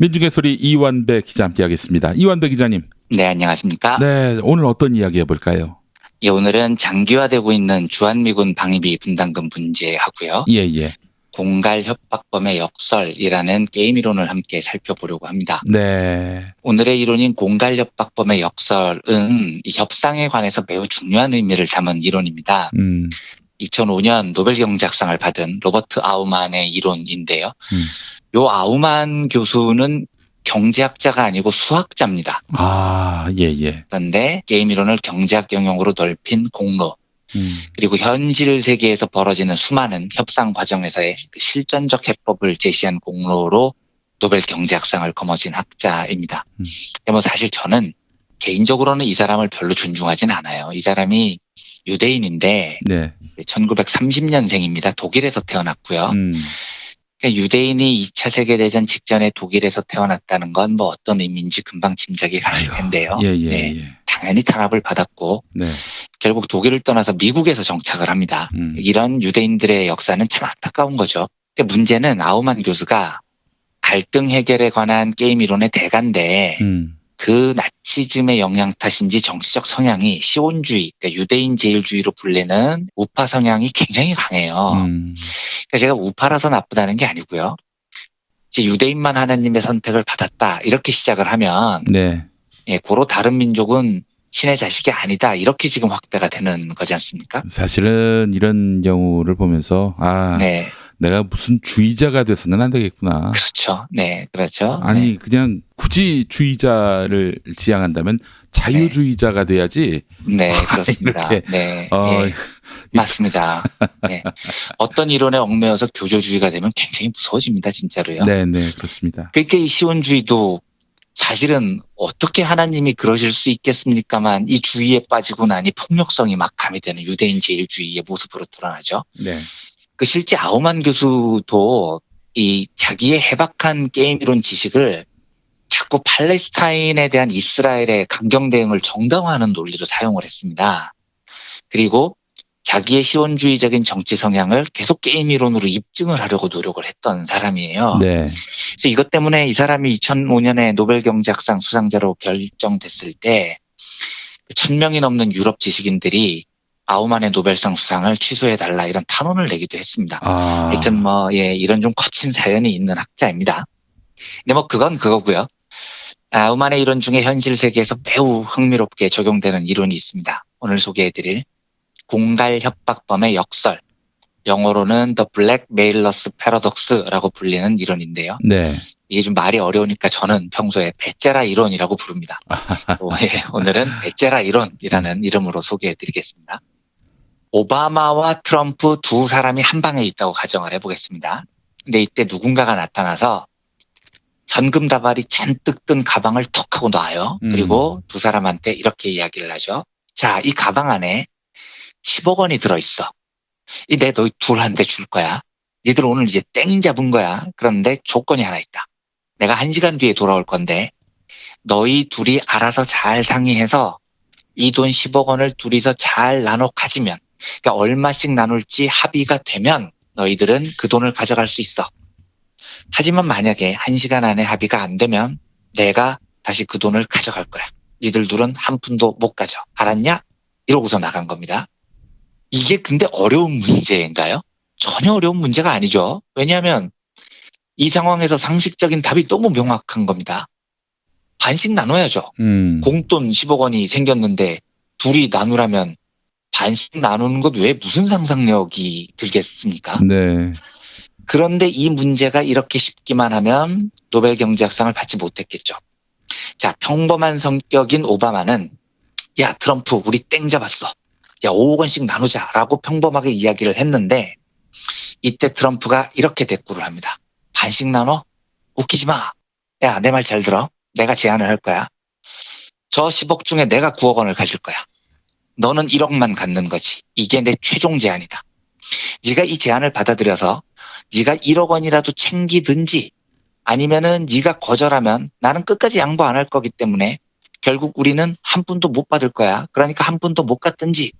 민중의 소리 이완배 기자 함께하겠습니다. 이완배 기자님. 네, 안녕하십니까. 네, 오늘 어떤 이야기 해볼까요? 예, 오늘은 장기화되고 있는 주한미군 방위비 분담금 문제하고요. 예, 예. 공갈 협박범의 역설이라는 게임 이론을 함께 살펴보려고 합니다. 네. 오늘의 이론인 공갈 협박범의 역설은 이 협상에 관해서 매우 중요한 의미를 담은 이론입니다. 음, 2005년 노벨 경제학상을 받은 로버트 아우만의 이론인데요. 음. 요 아우만 교수는 경제학자가 아니고 수학자입니다. 아, 예, 예. 그런데 게임 이론을 경제학 영역으로 넓힌 공로, 음, 그리고 현실 세계에서 벌어지는 수많은 협상 과정에서의 그 실전적 해법을 제시한 공로로 노벨 경제학상을 거머쥔 학자입니다. 음. 근데 뭐 사실 저는 개인적으로는 이 사람을 별로 존중하진 않아요. 이 사람이 유대인인데 네. 1930년생입니다. 독일에서 태어났고요. 음, 그러니까 유대인이 2차 세계대전 직전에 독일에서 태어났다는 건 뭐 어떤 의미인지 금방 짐작이 가실 텐데요. 예, 예, 네, 예. 당연히 탄압을 받았고 네. 결국 독일을 떠나서 미국에서 정착을 합니다. 음, 이런 유대인들의 역사는 참 안타까운 거죠. 근데 문제는 아우만 교수가 갈등 해결에 관한 게임 이론의 대가인데 음, 그 나치즘의 영향 탓인지 정치적 성향이 시온주의, 그러니까 유대인 제일주의로 불리는 우파 성향이 굉장히 강해요. 음, 그러니까 제가 우파라서 나쁘다는 게 아니고요. 이제 유대인만 하나님의 선택을 받았다 이렇게 시작을 하면 네. 예, 고로 다른 민족은 신의 자식이 아니다 이렇게 지금 확대가 되는 거지 않습니까? 사실은 이런 경우를 보면서, 아, 네, 내가 무슨 주의자가 돼서는 안 되겠구나. 그렇죠. 네, 그렇죠. 아니, 그냥 굳이 주의자를 지향한다면 자유주의자가 돼야지. 네, 네, 그렇습니다. 이렇게, 네, 어, 예, 맞습니다. 네. 어떤 이론에 얽매여서 교조주의가 되면 굉장히 무서워집니다, 진짜로요. 네, 네, 그렇습니다. 그러니까 이 시온주의도 사실은 어떻게 하나님이 그러실 수 있겠습니까만 이 주의에 빠지고 나니 폭력성이 막 가미되는 유대인 제일주의의 모습으로 드러나죠. 네. 그 실제 아우만 교수도 이 자기의 해박한 게임 이론 지식을 자꾸 팔레스타인에 대한 이스라엘의 강경 대응을 정당화하는 논리로 사용을 했습니다. 그리고 자기의 시온주의적인 정치 성향을 계속 게임 이론으로 입증을 하려고 노력을 했던 사람이에요. 네. 그래서 이것 때문에 이 사람이 2005년에 노벨 경제학상 수상자로 결정됐을 때 1000명이 넘는 유럽 지식인들이 아우만의 노벨상 수상을 취소해달라 이런 탄원을 내기도 했습니다. 아. 하여튼 뭐, 예, 이런 좀 거친 사연이 있는 학자입니다. 근데 뭐 그건 그거고요. 아우만의 이론 중에 현실 세계에서 매우 흥미롭게 적용되는 이론이 있습니다. 오늘 소개해드릴 공갈 협박범의 역설. 영어로는 The Black Mailers Paradox라고 불리는 이론인데요. 네. 이게 좀 말이 어려우니까 저는 평소에 베제라 이론이라고 부릅니다. 또, 예, 오늘은 베제라 이론이라는 이름으로 소개해드리겠습니다. 오바마와 트럼프 두 사람이 한 방에 있다고 가정을 해보겠습니다. 근데 이때 누군가가 나타나서 현금 다발이 잔뜩 든 가방을 턱 하고 놔요. 음. 그리고 두 사람한테 이렇게 이야기를 하죠. 자, 이 가방 안에 10억 원이 들어있어. 이 내 너희 둘한테 줄 거야. 니들 오늘 이제 땡 잡은 거야. 그런데 조건이 하나 있다. 내가 한 시간 뒤에 돌아올 건데 너희 둘이 알아서 잘 상의해서 이 돈 10억 원을 둘이서 잘 나눠 가지면 그러니까 얼마씩 나눌지 합의가 되면 너희들은 그 돈을 가져갈 수 있어. 하지만 만약에 한 시간 안에 합의가 안 되면 내가 다시 그 돈을 가져갈 거야. 니들 둘은 한 푼도 못 가져. 알았냐? 이러고서 나간 겁니다. 이게 근데 어려운 문제인가요? 전혀 어려운 문제가 아니죠. 왜냐하면 이 상황에서 상식적인 답이 너무 명확한 겁니다. 반씩 나눠야죠. 음. 공돈 10억 원이 생겼는데 둘이 나누라면 반씩 나누는 것 외에 무슨 상상력이 들겠습니까? 네. 그런데 이 문제가 이렇게 쉽기만 하면 노벨 경제학상을 받지 못했겠죠. 자, 평범한 성격인 오바마는 야, 트럼프 우리 땡 잡았어. 야, 5억 원씩 나누자 라고 평범하게 이야기를 했는데 이때 트럼프가 이렇게 대꾸를 합니다. 반씩 나눠? 웃기지 마. 야, 내 말 잘 들어. 내가 제안을 할 거야. 저 10억 중에 내가 9억 원을 가질 거야. 너는 1억만 갖는 거지. 이게 내 최종 제안이다. 네가 이 제안을 받아들여서 네가 1억 원이라도 챙기든지 아니면은 네가 거절하면 나는 끝까지 양보 안 할 거기 때문에 결국 우리는 한 푼도 못 받을 거야. 그러니까 한 푼도 못 갖든지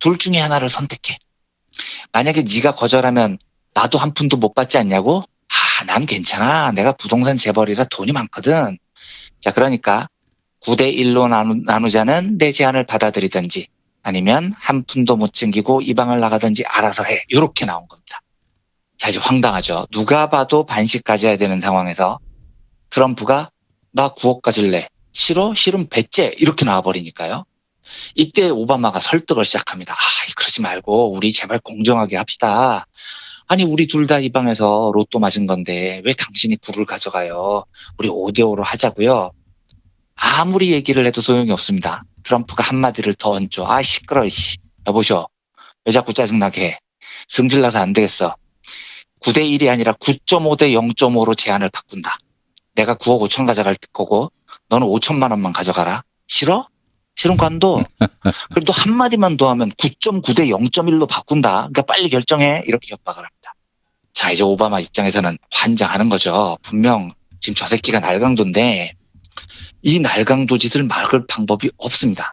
둘 중에 하나를 선택해. 만약에 네가 거절하면 나도 한 푼도 못 받지 않냐고? 아, 난 괜찮아. 내가 부동산 재벌이라 돈이 많거든. 자, 그러니까 9대 1로 나누, 나누 자는 내 제안을 받아들이든지 아니면 한 푼도 못 챙기고 이 방을 나가든지 알아서 해. 이렇게 나온 겁니다. 자, 이제 황당하죠. 누가 봐도 반씩 가져야 되는 상황에서 트럼프가 나 9억 가질래. 싫어? 싫으면 배째. 이렇게 나와버리니까요. 이때 오바마가 설득을 시작합니다. 아, 그러지 말고 우리 제발 공정하게 합시다. 아니, 우리 둘 다 이 방에서 로또 맞은 건데 왜 당신이 9를 가져가요? 우리 5대5로 하자고요. 아무리 얘기를 해도 소용이 없습니다. 트럼프가 한마디를 더 얹죠. 아, 시끄러, 씨. 여보쇼. 왜 자꾸 짜증나게 해. 승질나서 안 되겠어. 9대 1이 아니라 9.5대 0.5로 제안을 바꾼다. 내가 9억 5천 가져갈 거고, 너는 5천만 원만 가져가라. 싫어? 싫은 관도. 그래도 한마디만 더 하면 9.9대 0.1로 바꾼다. 그러니까 빨리 결정해. 이렇게 협박을 합니다. 자, 이제 오바마 입장에서는 환장하는 거죠. 분명 지금 저 새끼가 날강도인데, 이 날강도 짓을 막을 방법이 없습니다.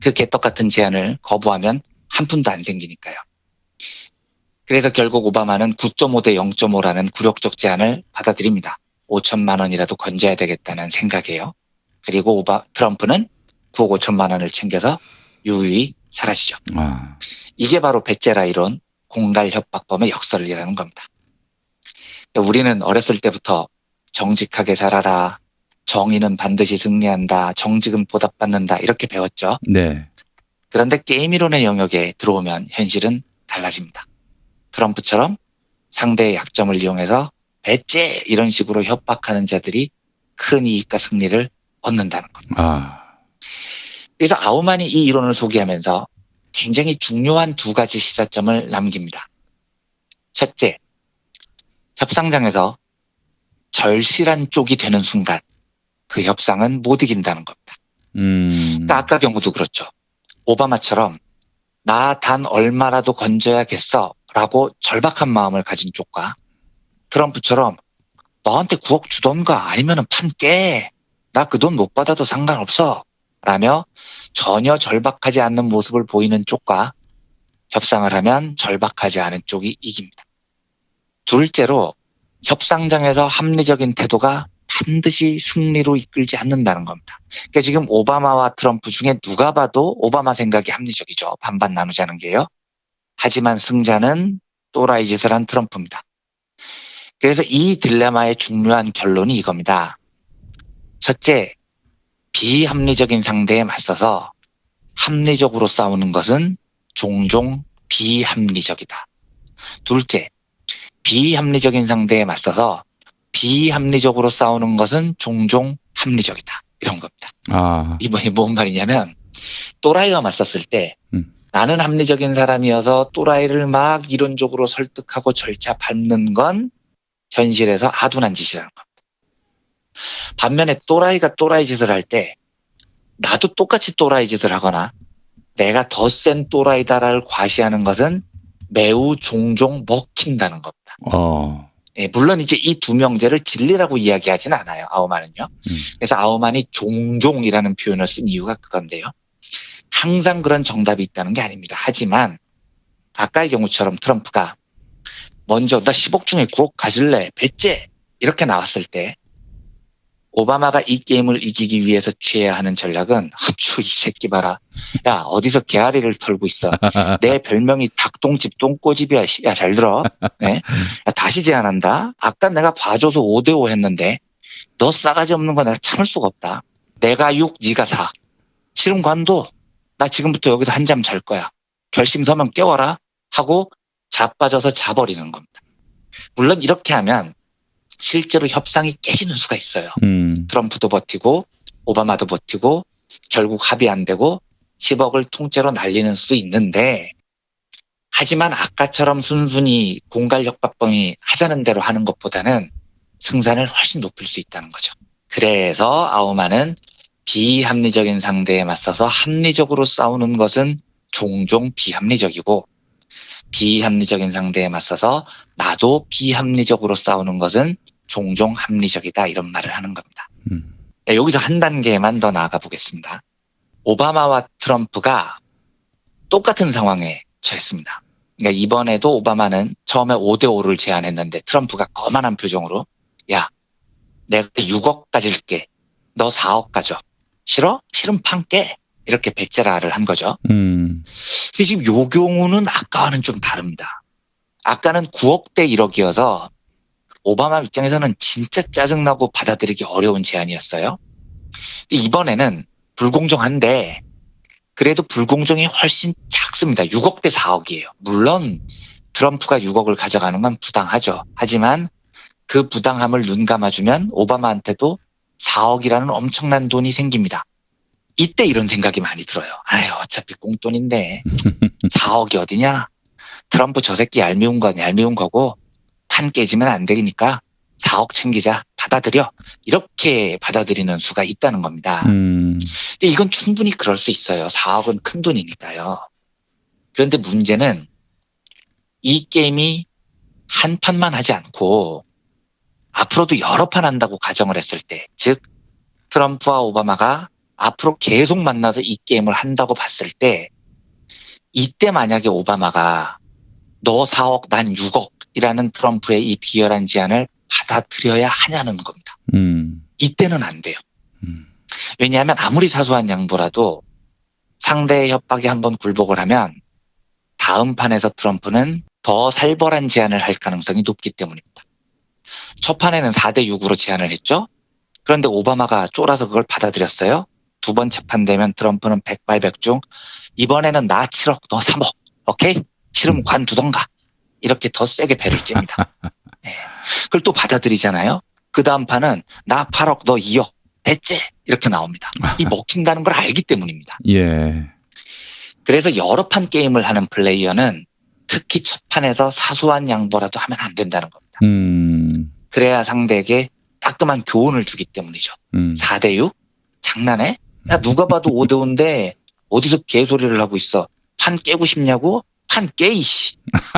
그 개떡 같은 제안을 거부하면 한 푼도 안 생기니까요. 그래서 결국 오바마는 9.5 대 0.5라는 굴욕적 제안을 받아들입니다. 5천만 원이라도 건져야 되겠다는 생각이에요. 그리고 오바 트럼프는 9억 5천만 원을 챙겨서 유유히 사라지죠. 아, 이게 바로 베제라 이론 공갈 협박범의 역설이라는 겁니다. 우리는 어렸을 때부터 정직하게 살아라. 정의는 반드시 승리한다. 정직은 보답받는다. 이렇게 배웠죠. 네. 그런데 게임 이론의 영역에 들어오면 현실은 달라집니다. 트럼프처럼 상대의 약점을 이용해서 배째 이런 식으로 협박하는 자들이 큰 이익과 승리를 얻는다는 겁니다. 아, 그래서 아우만이 이 이론을 소개하면서 굉장히 중요한 두 가지 시사점을 남깁니다. 첫째, 협상장에서 절실한 쪽이 되는 순간 그 협상은 못 이긴다는 겁니다. 음, 그러니까 아까 경우도 그렇죠. 오바마처럼 나 단 얼마라도 건져야겠어 라고 절박한 마음을 가진 쪽과 트럼프처럼 너한테 9억 주던가 아니면은 판 깨. 나 그 돈 못 받아도 상관없어. 라며 전혀 절박하지 않는 모습을 보이는 쪽과 협상을 하면 절박하지 않은 쪽이 이깁니다. 둘째로 협상장에서 합리적인 태도가 반드시 승리로 이끌지 않는다는 겁니다. 그러니까 지금 오바마와 트럼프 중에 누가 봐도 오바마 생각이 합리적이죠. 반반 나누자는 게요. 하지만 승자는 또라이 짓을 한 트럼프입니다. 그래서 이 딜레마의 중요한 결론이 이겁니다. 첫째, 비합리적인 상대에 맞서서 합리적으로 싸우는 것은 종종 비합리적이다. 둘째, 비합리적인 상대에 맞서서 비합리적으로 싸우는 것은 종종 합리적이다. 이런 겁니다. 아, 이 뭐- 뭔 말이냐면 또라이와 맞섰을 때 음. 나는 합리적인 사람이어서 또라이를 막 이론적으로 설득하고 절차 밟는 건 현실에서 아둔한 짓이라는 겁니다. 반면에 또라이가 또라이 짓을 할 때 나도 똑같이 또라이 짓을 하거나 내가 더 센 또라이다를 과시하는 것은 매우 종종 먹힌다는 겁니다. 어, 예, 물론 이제 이 두 명제를 진리라고 이야기하진 않아요. 아우만은요. 음. 그래서 아우만이 종종이라는 표현을 쓴 이유가 그건데요. 항상 그런 정답이 있다는 게 아닙니다. 하지만 아까의 경우처럼 트럼프가 먼저 나 10억 중에 9억 가질래 배째 이렇게 나왔을 때 오바마가 이 게임을 이기기 위해서 취해야 하는 전략은 아추 이 새끼 봐라. 야 어디서 개아리를 털고 있어? 내 별명이 닭똥집 똥꼬집이야 씨. 야잘 들어. 네? 야, 다시 제안한다. 아까 내가 봐줘서 5대5 했는데 너 싸가지 없는 거 내가 참을 수가 없다. 내가 6 네가 4 실은 관도. 나 지금부터 여기서 한 잠 잘 거야. 결심 서면 깨워라. 하고 자빠져서 자버리는 겁니다. 물론 이렇게 하면 실제로 협상이 깨지는 수가 있어요 음, 트럼프도 버티고 오바마도 버티고 결국 합의 안 되고 10억을 통째로 날리는 수도 있는데 하지만 아까처럼 순순히 공갈 협박범이 하자는 대로 하는 것보다는 승산을 훨씬 높일 수 있다는 거죠. 그래서 아우마는 비합리적인 상대에 맞서서 합리적으로 싸우는 것은 종종 비합리적이고 비합리적인 상대에 맞서서 나도 비합리적으로 싸우는 것은 종종 합리적이다 이런 말을 하는 겁니다. 음, 네, 여기서 한 단계만 더 나아가 보겠습니다. 오바마와 트럼프가 똑같은 상황에 처했습니다. 그러니까 이번에도 오바마는 처음에 5대5를 제안했는데 트럼프가 거만한 표정으로 야, 내가 6억 가질게. 너 4억 가져. 싫어? 싫으면 판 깨. 이렇게 배째라를 한 거죠. 음. 근데 지금 요 경우는 아까와는 좀 다릅니다. 아까는 9억 대 1억이어서 오바마 입장에서는 진짜 짜증나고 받아들이기 어려운 제안이었어요. 이번에는 불공정한데 그래도 불공정이 훨씬 작습니다. 6억 대 4억이에요. 물론 트럼프가 6억을 가져가는 건 부당하죠. 하지만 그 부당함을 눈 감아주면 오바마한테도 4억이라는 엄청난 돈이 생깁니다. 이때 이런 생각이 많이 들어요. 아유, 어차피 꽁돈인데 4억이 어디냐? 트럼프 저 새끼 얄미운 건 얄미운 거고 판 깨지면 안 되니까 4억 챙기자 받아들여 이렇게 받아들이는 수가 있다는 겁니다. 음. 근데 이건 충분히 그럴 수 있어요. 4억은 큰 돈이니까요. 그런데 문제는 이 게임이 한 판만 하지 않고 앞으로도 여러 판 한다고 가정을 했을 때, 즉 트럼프와 오바마가 앞으로 계속 만나서 이 게임을 한다고 봤을 때 이때 만약에 오바마가 너 4억 난 6억 이라는 트럼프의 이 비열한 제안을 받아들여야 하냐는 겁니다. 음. 이때는 안 돼요. 음. 왜냐하면 아무리 사소한 양보라도 상대의 협박에 한번 굴복을 하면 다음 판에서 트럼프는 더 살벌한 제안을 할 가능성이 높기 때문입니다. 첫 판에는 4대 6으로 제안을 했죠. 그런데 오바마가 쫄아서 그걸 받아들였어요. 두 번째 판 되면 트럼프는 백발백중 이번에는 나 7억 너 3억 오케이 싫으면 관두던가 이렇게 더 세게 배를 찝니다. 예. 그걸 또 받아들이잖아요. 그 다음 판은 나 8억 너 2억 배째 이렇게 나옵니다. 이 먹힌다는 걸 알기 때문입니다. 예. 그래서 여러 판 게임을 하는 플레이어는 특히 첫 판에서 사소한 양보라도 하면 안 된다는 겁니다. 음. 그래야 상대에게 따끔한 교훈을 주기 때문이죠. 음. 4대6? 장난해? 야, 누가 봐도 5대5인데 어디서 개소리를 하고 있어? 판 깨고 싶냐고? 판 깨, 이씨.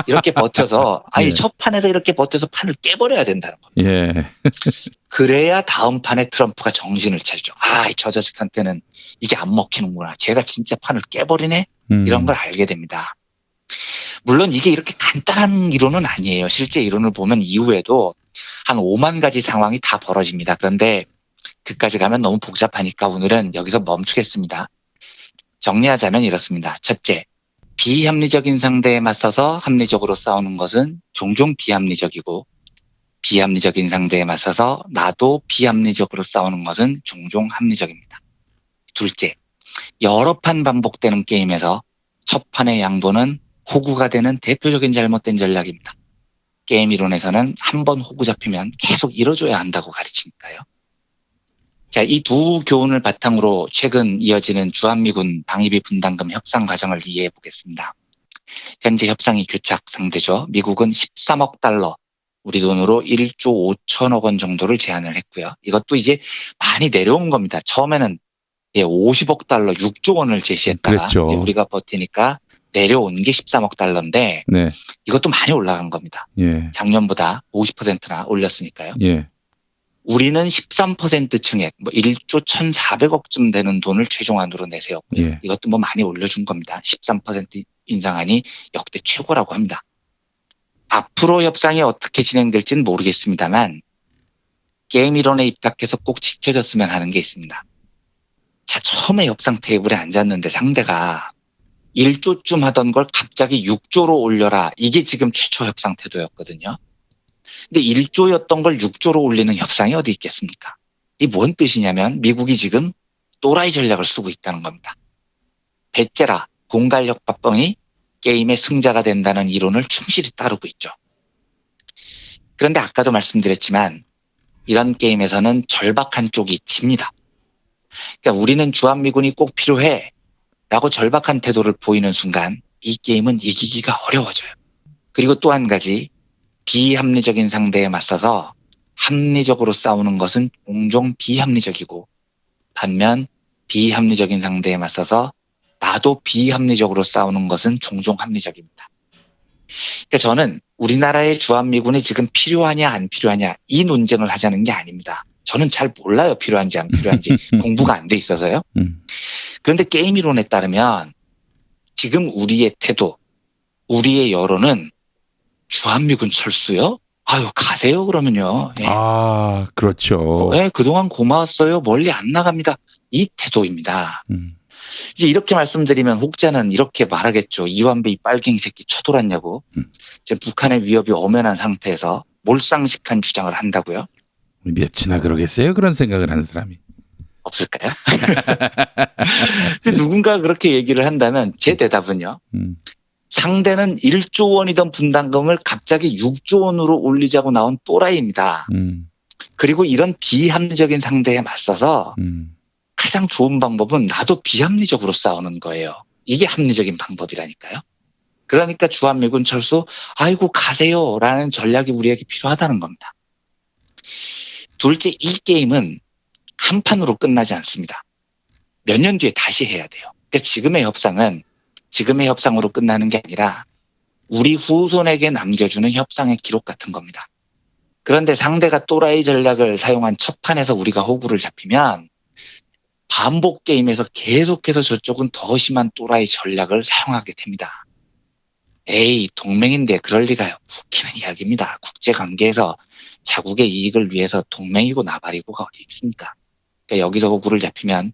이렇게 버텨서, 아니, 예. 첫 판에서 이렇게 버텨서 판을 깨버려야 된다는 거예요. 예. 그래야 다음 판에 트럼프가 정신을 차리죠. 아, 저 자식한테는 이게 안 먹히는구나. 제가 진짜 판을 깨버리네? 음. 이런 걸 알게 됩니다. 물론 이게 이렇게 간단한 이론은 아니에요. 실제 이론을 보면 이후에도 한 5만 가지 상황이 다 벌어집니다. 그런데 그까지 가면 너무 복잡하니까 오늘은 여기서 멈추겠습니다. 정리하자면 이렇습니다. 첫째, 비합리적인 상대에 맞서서 합리적으로 싸우는 것은 종종 비합리적이고 비합리적인 상대에 맞서서 나도 비합리적으로 싸우는 것은 종종 합리적입니다. 둘째, 여러 판 반복되는 게임에서 첫 판의 양보는 호구가 되는 대표적인 잘못된 전략입니다. 게임 이론에서는 한 번 호구 잡히면 계속 이뤄줘야 한다고 가르치니까요. 자, 이 두 교훈을 바탕으로 최근 이어지는 주한미군 방위비 분담금 협상 과정을 이해해 보겠습니다. 현재 협상이 교착 상태죠. 미국은 13억 달러, 우리 돈으로 1조 5천억 원 정도를 제안을 했고요. 이것도 이제 많이 내려온 겁니다. 처음에는 예, 50억 달러, 6조 원을 제시했다가 우리가 버티니까 내려온 게 13억 달러인데 네. 이것도 많이 올라간 겁니다. 예. 작년보다 50%나 올렸으니까요. 예. 우리는 13% 층액, 뭐 1조 1,400억쯤 되는 돈을 최종안으로 내세웠고요. 예. 이것도 뭐 많이 올려준 겁니다. 13% 인상안이 역대 최고라고 합니다. 앞으로 협상이 어떻게 진행될지는 모르겠습니다만 게임 이론에 입각해서 꼭 지켜졌으면 하는 게 있습니다. 자, 처음에 협상 테이블에 앉았는데 상대가 1조쯤 하던 걸 갑자기 6조로 올려라. 이게 지금 최초 협상 태도였거든요. 근데 1조였던 걸 6조로 올리는 협상이 어디 있겠습니까? 이 뭔 뜻이냐면 미국이 지금 또라이 전략을 쓰고 있다는 겁니다. 배째라 공갈력 밥뻥이 게임의 승자가 된다는 이론을 충실히 따르고 있죠. 그런데 아까도 말씀드렸지만 이런 게임에서는 절박한 쪽이 집니다. 그러니까 우리는 주한미군이 꼭 필요해 라고 절박한 태도를 보이는 순간 이 게임은 이기기가 어려워져요. 그리고 또 한 가지 비합리적인 상대에 맞서서 합리적으로 싸우는 것은 종종 비합리적이고 반면 비합리적인 상대에 맞서서 나도 비합리적으로 싸우는 것은 종종 합리적입니다. 그러니까 저는 우리나라의 주한미군이 지금 필요하냐 안 필요하냐 이 논쟁을 하자는 게 아닙니다. 저는 잘 몰라요 필요한지 안 필요한지 공부가 안 돼 있어서요. 음. 그런데 게임 이론에 따르면 지금 우리의 태도 우리의 여론은 주한미군 철수요? 아유 가세요 그러면요. 예. 아, 그렇죠. 예, 그동안 고마웠어요. 멀리 안 나갑니다. 이 태도입니다. 음, 이제 이렇게 말씀드리면 혹자는 이렇게 말하겠죠. 이완배 이 빨갱이 새끼 쳐돌았냐고. 음. 지금 북한의 위협이 엄연한 상태에서 몰상식한 주장을 한다고요? 몇이나 그러겠어요? 그런 생각을 하는 사람이. 없을까요? 근데 누군가 그렇게 얘기를 한다면 제 대답은요. 음, 상대는 1조 원이던 분담금을 갑자기 6조 원으로 올리자고 나온 또라이입니다. 음, 그리고 이런 비합리적인 상대에 맞서서 음. 가장 좋은 방법은 나도 비합리적으로 싸우는 거예요. 이게 합리적인 방법이라니까요. 그러니까 주한미군 철수, 아이고 가세요 라는 전략이 우리에게 필요하다는 겁니다. 둘째, 이 게임은 한 판으로 끝나지 않습니다. 몇 년 뒤에 다시 해야 돼요. 그러니까 지금의 협상은 지금의 협상으로 끝나는 게 아니라 우리 후손에게 남겨주는 협상의 기록 같은 겁니다. 그런데 상대가 또라이 전략을 사용한 첫 판에서 우리가 호구를 잡히면 반복 게임에서 계속해서 저쪽은 더 심한 또라이 전략을 사용하게 됩니다. 에이, 동맹인데 그럴 리가요. 웃기는 이야기입니다. 국제 관계에서 자국의 이익을 위해서 동맹이고 나발이고가 어디 있습니까? 그러니까 여기서 호구를 잡히면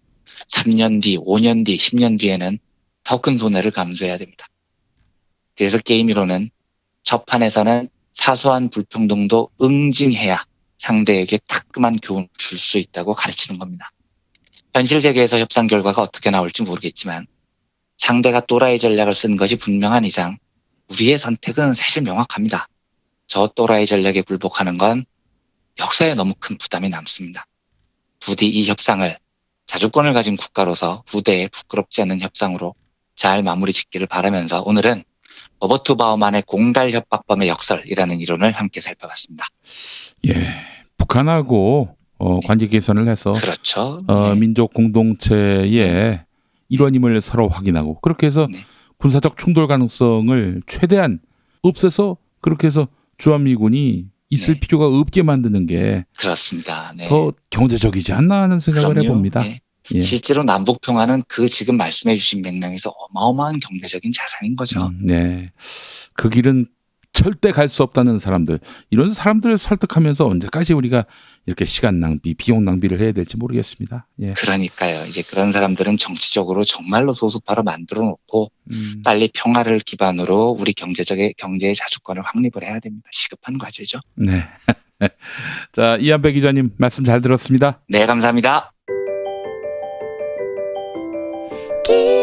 3년 뒤, 5년 뒤, 10년 뒤에는 더 큰 손해를 감수해야 됩니다. 그래서 게임이로는 첫 판에서는 사소한 불평등도 응징해야 상대에게 따끔한 교훈을 줄 수 있다고 가르치는 겁니다. 현실 세계에서 협상 결과가 어떻게 나올지 모르겠지만 상대가 또라이 전략을 쓴 것이 분명한 이상 우리의 선택은 사실 명확합니다. 저 또라이 전략에 굴복하는 건 역사에 너무 큰 부담이 남습니다. 부디 이 협상을 자주권을 가진 국가로서 후대에 부끄럽지 않은 협상으로 잘 마무리 짓기를 바라면서 오늘은 로버트 바우만의 공달 협박범의 역설이라는 이론을 함께 살펴봤습니다. 예. 북한하고 어, 관계 개선을 해서 그렇죠. 어, 네. 민족 공동체의 일원임을 서로 확인하고 그렇게 해서 네. 군사적 충돌 가능성을 최대한 없애서 그렇게 해서 주한미군이 있을 네. 필요가 없게 만드는 게더 그렇습니다. 네. 경제적이지 않나 하는 생각을 그럼요. 해봅니다. 네. 예. 실제로 남북 평화는 그 지금 말씀해 주신 맥락에서 어마어마한 경제적인 자산인 거죠. 음, 네. 그 길은 절대 갈 수 없다는 사람들 이런 사람들을 설득하면서 언제까지 우리가 이렇게 시간 낭비, 비용 낭비를 해야 될지 모르겠습니다. 예. 그러니까요. 이제 그런 사람들은 정치적으로 정말로 소수파로 만들어 놓고 음, 빨리 평화를 기반으로 우리 경제적의 경제의 자주권을 확립을 해야 됩니다. 시급한 과제죠. 네. 자 이한배 기자님 말씀 잘 들었습니다. 네, 감사합니다. き